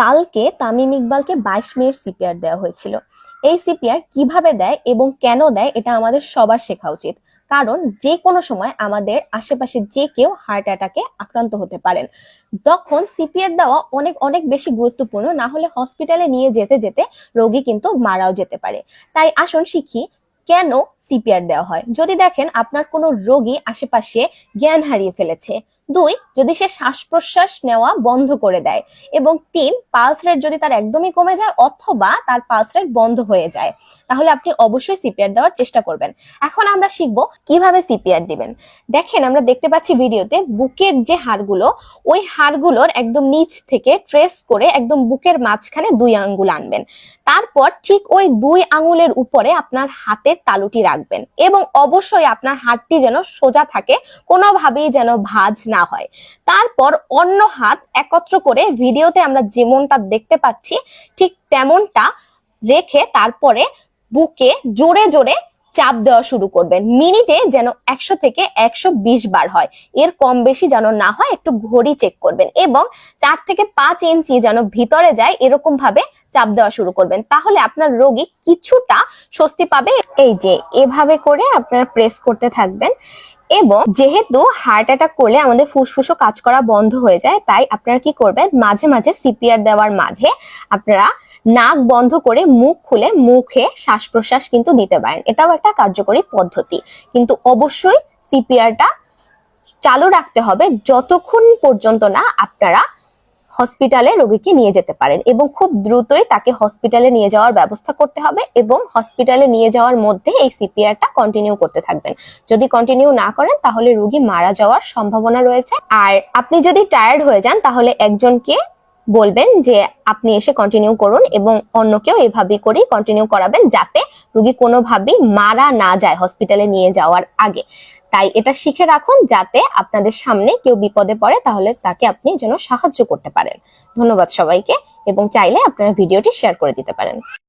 কালকে তামিম ইকবালকে বাইশ minute CPR দেওয়া হয়েছিল। এই সিপিআর কীভাবে দেয় এবং কেন দেয় এটা আমাদের সবার শেখা উচিত। কারণ যে কোনো সময় আমাদের আশেপাশে যে কেউ হার্ট অ্যাটাকে আক্রান্ত হতে পারেন। তখন সিপিআর দেওয়া অনেক অনেক বেশি গুরুত্বপূর্ণ, না হলে হসপিটালে নিয়ে যেতে যেতে রোগী কিন্তু মারাও যেতে পারে। তাই আসুন শিখি, কেন সিপিআর দেওয়া হয়? যদি দেখেন আপনার কোনো রোগী আশেপাশে জ্ঞান হারিয়ে ফেলেছে দুই, যদি সে শ্বাস প্রশ্বাস নেওয়া বন্ধ করে দেয় এবং তিন, পালস রেট যদি তার একদমই কমে যায় অথবা তার পালস রেট বন্ধ হয়ে যায়, তাহলে আপনি অবশ্যই সিপিআর দেওয়ার চেষ্টা করবেন। এখন আমরা শিখব কীভাবে সিপিআর দিবেন। দেখেন, আমরা দেখতে পাচ্ছি ভিডিওতে বুকের যে হাড়গুলো, ওই হাড়গুলোর একদম নিচ থেকে ট্রেস করে একদম বুকের মাঝখানে দুই আঙ্গুল আনবেন। তারপর ঠিক ওই দুই আঙুলের উপরে আপনার হাতের তালুটি রাখবেন এবং অবশ্যই আপনার হাতটি যেন সোজা থাকে, কোনোভাবেই যেন ভাজ না হয়। তারপর অন্য হাত একত্র করে ভিডিওতে আমরা যেমনটা দেখতে পাচ্ছি, ঠিক তেমনটা রেখে তারপরে বুকে জোরে জোরে চাপ দেওয়া শুরু করবেন মিনিটে যেন একশো থেকে একশো বিশ বার হয়। এর কম বেশি যেন না হয়, একটু ঘড়ি চেক করবেন এবং চার থেকে পাঁচ ইঞ্চি যেন ভিতরে যায়, এরকম ভাবে চাপ দেওয়া শুরু করবেন। তাহলে আপনার রোগী কিছুটা স্বস্তি পাবে। এই যে, এভাবে করে আপনারা প্রেস করতে থাকবেন। এবং যেহেতু হার্ট অ্যাটাক করলে আমাদের ফুসফুসও কাজ করা বন্ধ হয়ে যায়, তাই আপনারা কি করবেন? মাঝে মাঝে সিপিআর দেওয়ার মাঝে আপনারা নাক বন্ধ করে মুখ খুলে মুখে শ্বাস প্রশ্বাস কিন্তু দিতে পারেন। এটাও একটা কার্যকরী পদ্ধতি। কিন্তু অবশ্যই সিপিআরটা চালু রাখতে হবে যতক্ষণ পর্যন্ত না আপনারা হসপিটালে রোগীকে নিয়ে যেতে পারেন এবং খুব দ্রুতই তাকে হসপিটালে নিয়ে যাওয়ার ব্যবস্থা করতে হবে এবং হসপিটালে নিয়ে যাওয়ার মধ্যে এই সিপিআরটা কন্টিনিউ করতে থাকবেন। যদি কন্টিনিউ না করেন, তাহলে রোগী মারা যাওয়ার সম্ভাবনা রয়েছে। আর আপনি যদি টায়ার্ড হয়ে যান, তাহলে একজনকে বলবেন যে, আপনি এসে কন্টিনিউ করুন এবং অন্যকেও এভাবেই করেই কন্টিনিউ করাবেন যাতে রোগী কোনোভাবেই মারা না যায় হসপিটালে নিয়ে যাওয়ার আগে। তাই এটা শিখে রাখুন যাতে আপনাদের সামনে কেউ বিপদে পড়ে, তাহলে তাকে আপনি যেন সাহায্য করতে পারেন। ধন্যবাদ সবাইকে, এবং চাইলে আপনারা ভিডিওটি শেয়ার করে দিতে পারেন।